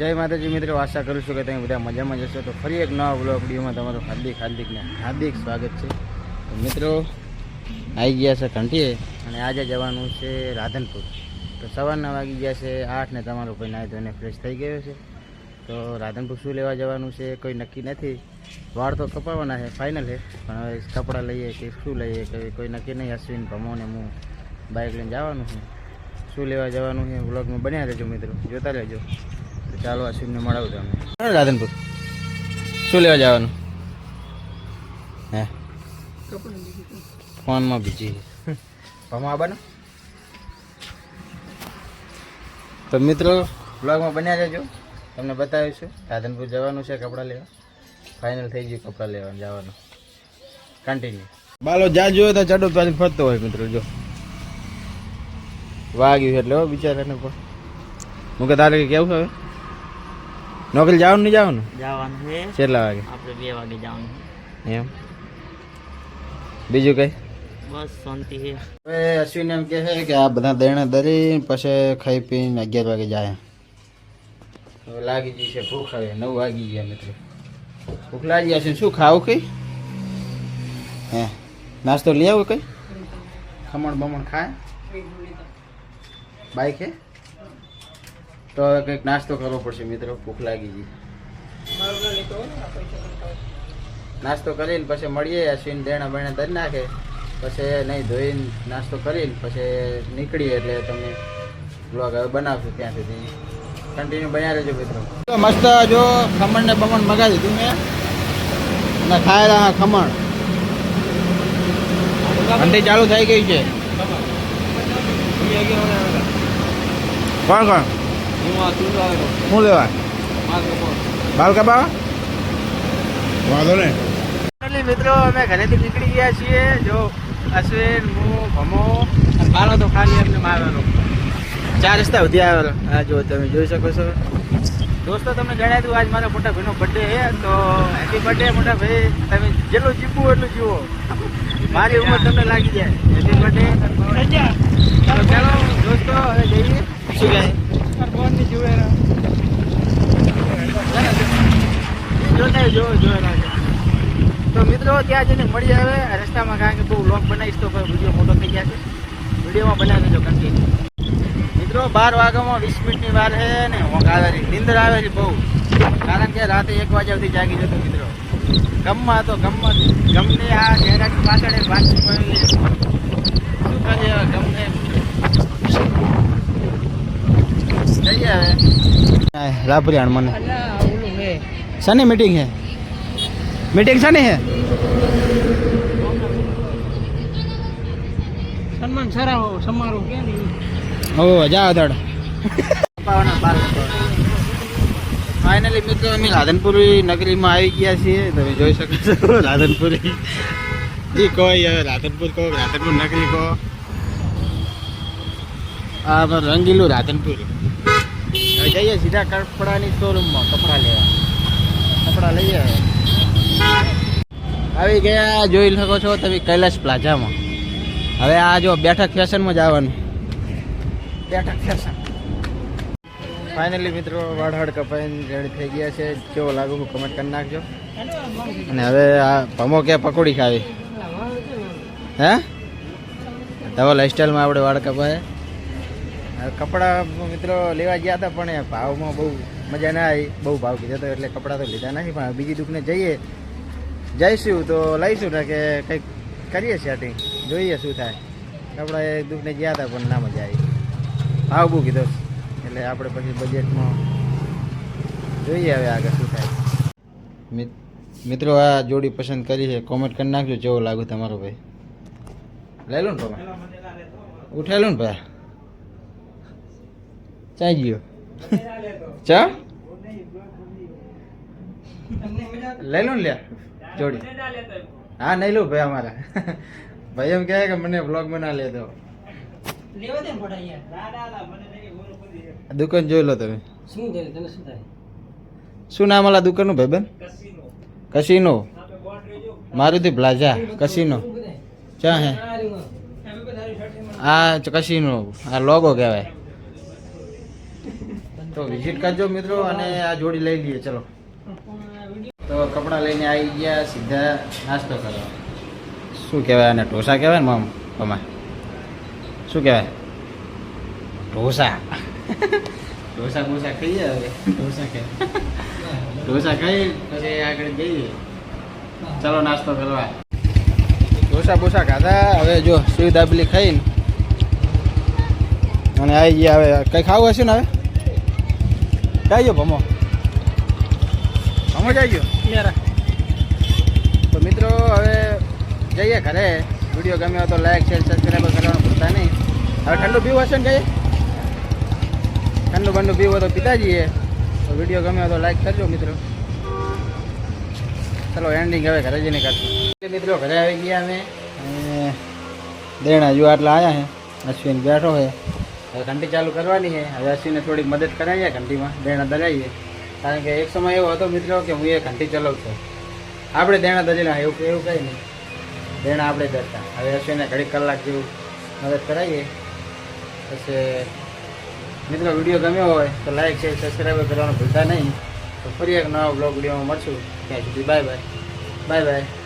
જય માતાજી મિત્રો, આશા કરું છું કે તમે બધા મજામાં જશો તો ફરી એક નવા બ્લોગ વિડીયોમાં તમારું હાર્દિક હાર્દિકને હાર્દિક સ્વાગત છે. તો મિત્રો આવી ગયા છે કંઠીએ અને આજે જવાનું છે રાધનપુર. તો સવારના વાગી ગયા છે આઠ ને તમારો ભાઈ નાહી ધોઈને ફ્રેશ થઈ ગયો છે. તો રાધનપુર શું લેવા જવાનું છે કોઈ નક્કી નથી. વાળ તો કપાવવાના છે ફાઇનલ છે. પણ હવે કપડાં લઈએ કે શું લઈએ કે કોઈ નક્કી નહીં, અશ્વિન ભમોને હું બાઇક લઈને જવાનું છે. શું લેવા જવાનું છે બ્લોગમાં બન્યા રહેજો મિત્રો, જોતા રહેજો. તો આ અશ્વિનને મળાવું તમને. રાધનપુર. શું લેવા જવાનું? હે? ફોનમાં બીજી ભમા બનો. તો મિત્રો બ્લોગમાં બન્યા રહેજો. તમને બતાવીશું. રાધનપુર જવાનું છે કપડાં લેવા. ફાઇનલ થઈ ગયું કપડાં લેવા જવાનું. કન્ટિન્યુ બાલો જા જોયો તો ચડો પાછી ફરતો હોય મિત્રો જો. વાગ્યું એટલે હો બિચારાને પણ. હું કે તારે કેવું હવે? નોકરી જવાનું નહીં જવાનું? જવાનું છે. કેટલા વાગે? આપણે બે વાગે જવાનું છે. એમ. બીજું કઈ? બસ શાંતિ છે. હવે અશ્વિન એમ કહે છે કે આ બધા દેણે દરી પછી ખાઈ પીને અગિયાર વાગે જાય. હવે લાગી ગઈ છે ભૂખ હવે નવ વાગી ગયા મિત્રો. ભૂખ લાગી ગયા છે શું ખાવું કઈ? હે નાસ્તો લઈ આવું કઈ? ખમણ બમણ ખાય? બાઈક હે? તો હવે કંઈક નાસ્તો કરવો પડશે મિત્રો, ભૂખ લાગી ગઈ. નાસ્તો કરીને પછી મળીએ અશ્વિન દેણા બેણા ધરી નાખે. પછી નહીં ધોઈને નાસ્તો કરીને પછી નીકળીએ એટલે તમે બ્લોગ હવે બનાવશું ત્યાં સુધી. કન્ટિન્યુ બન્યા રહેજો મિત્રો. મસ્ત જો ખમણ ને બમણ મગાવી દીધું મેં. અને ખાયેલા ખમણ. ઘંટી ચાલુ થઈ ગઈ છે. કોણ કોણ? શું લેવા? બાલ. કપાવા વાંધો ને મિત્રો અમે ઘરેથી નીકળી ગયા છીએ. જો અશ્વિન હું ભમો મારો તો ખાલી એમને મારવાનો ચાર રસ્તા સુધી આવેલો. હા જો તમે જોઈ શકો છો. દોસ્તો તમને જણાવી દઉં આજ મારા મોટા ભાઈનો બર્થડે છે તો હેપી બર્થડે મોટા ભાઈ. તમે જેટલું જીવવું એટલું જીવો. મારી ઉંમર તમને લાગી જાય. હેપી બર્થડે તો ચાલો દોસ્તો હવે જઈએ. શું કહે? તો મિત્રો, ત્યાં જઈને મળી આવે રસ્તામાં કારણ કે બહુ લોક બનાવીશ તો વીડિયો મોટો થઈ ગયા છે વિડીયોમાં બનાવી દેજો કન્ટિન્યુ. મિત્રો, બાર વાગ્યામાં વીસ મિનિટની વાર છે ને ઊંઘ આવેલી આવે છે બહુ. કારણ કે રાતે એક વાગ્યા સુધી જાગી જતો મિત્રો. ગમમાં તો ગમમાં ગમને આ ચહેરાની પાછળ પડેલી શું કરીએ ગમને? જઈએ હવે રાપરિયાણ મને. શાની મીટિંગ હે? મીટિંગ શાની હે? સન્માન સરાવો સમારોહ કે ઓ જાઓ દડ ફાઇનલી મિત્રો અમે રાધનપુરી નગરીમાં આવી ગયા છીએ. તમે જોઈ શકો છો રાધનપુરી. એ કોઈ હવે રાધનપુર કહો રાધનપુર નગરી કહો. આ રંગીલું રાધનપુર. જઈએ સીધા કપડાની શોરૂમમાં કપડાં લેવા. કપડાં લઈએ આવી ગયા જોઈ શકો છો તમે કૈલાશ પ્લાઝામાં. હવે આ જો બેઠક ફેશનમાં જ આવવાનું. બેઠક ફેશન ફાઇનલી મિત્રો વાળ હાડ કપાઈને રેડી થઈ ગયા છે. કેવો લાગુ હું કમેન્ટ કરી નાખજો. અને હવે આ ભમો કે પકોડી ખાવી? હે? ધવલ લાઈફસ્ટાઈલમાં આપણે વાળ કપાય. કપડાં મિત્રો લેવા ગયા હતા પણ એ ભાવમાં બહુ મજા ના આવી. બહુ ભાવ કીધો હતો એટલે કપડાં તો લીધા નથી પણ બીજી દુકાને જઈએ. જઈશું તો લઈશું ને કે કંઈક કરીએ સેટિંગ જોઈએ શું થાય. કપડાં એક દુકાને ગયા હતા પણ ના મજા આવી. ભાવ બહુ કીધો. એટલે આપણે પછી બજેટમાં જોઈએ હવે આગળ શું થાય. મિત્રો આ જોડી પસંદ કરી છે કોમેન્ટ કરી નાખજો જેવો લાગુ તમારો ભાઈ? લઈ લો ને તમે ઉઠેલું ને ભાઈ ચાઈ ગયો ચા? લઈ લો ને લ્યા જોડી. હા નહીં લો ભાઈ અમારા. ભાઈ એમ કહે કે મને બ્લોગ બના લેતો લેવા દે દુકાન જોઈ લો તમે. શું તને શું થાય? શું નામ આલા દુકાનનું ભાઈબંધ કસીનો મારુતિ પ્લાઝા કસીનો ચા હે? આ ચ- કસીનો આ લોગો કહેવાય. તો વિઝિટ કરજો મિત્રો અને આ જોડી લઈ લઈએ, ચલો. તો કપડાં લઈને આવી ગયા, સીધા નાસ્તો કરવા. શું કહેવાય અને ઢોસા કહેવાય ને મમ, મમા? શું કહેવાય? ઢોસા. ઢોસા બોસા ખાઈએ હવે. ઢોસા ખાઈ ઢોસા ખાઈ પછી આગળ જઈએ. ચલો નાસ્તો કરવા. ઢોસા બોસા ખાધા, હવે જો સુવિધા પેલી ખાઈને. અને આવી ગયા, હવે કંઈ ખાવું હશે ને હવે? કઈ ભમો. ભમો જઈ ગયો તો મિત્રો હવે જઈએ ઘરે. વીડિયો ગમ્યો તો લાઈક શેર સબસ્ક્રાઈબ કરવાનું ભૂલતા નહીં. હવે ઠંડુ પીવું હશે ને કઈ? ઠંડુ બંડુ પીવું તો પીતા જઈએ. તો વીડિયો ગમ્યો તો લાઈક કરજો મિત્રો. ચલો એન્ડિંગ હવે ઘરે જઈને કરશું મિત્રો ઘરે આવી ગયા અમે. દેણા જો આટલા આવ્યા છે અશ્વિન બેઠો છે હવે ઘંટી ચાલુ કરવાની છે. હવે અશ્વિને થોડીક મદદ કરાવીએ ઘંટીમાં દેણા દજાઈએ કારણ કે એક સમય એવો હતો મિત્રો કે હું એ ઘંટી ચલાવતો આપણે દેણા દજેલા એવું એવું કંઈ નહીં. દેણા આપણે દરતા હવે અશ્વિને ઘડીક કલાક જેવું મદદ કરાવીએ. પછી મિત્રો વીડિયો ગમ્યો હોય તો લાઈક, શેર, સબસ્ક્રાઈબ કરવાનું ભૂલતા નહીં. તો ફરી એક નવા બ્લોગ વિડીયોમાં મળશું. ત્યાં સુધી બાય બાય. Bye bye.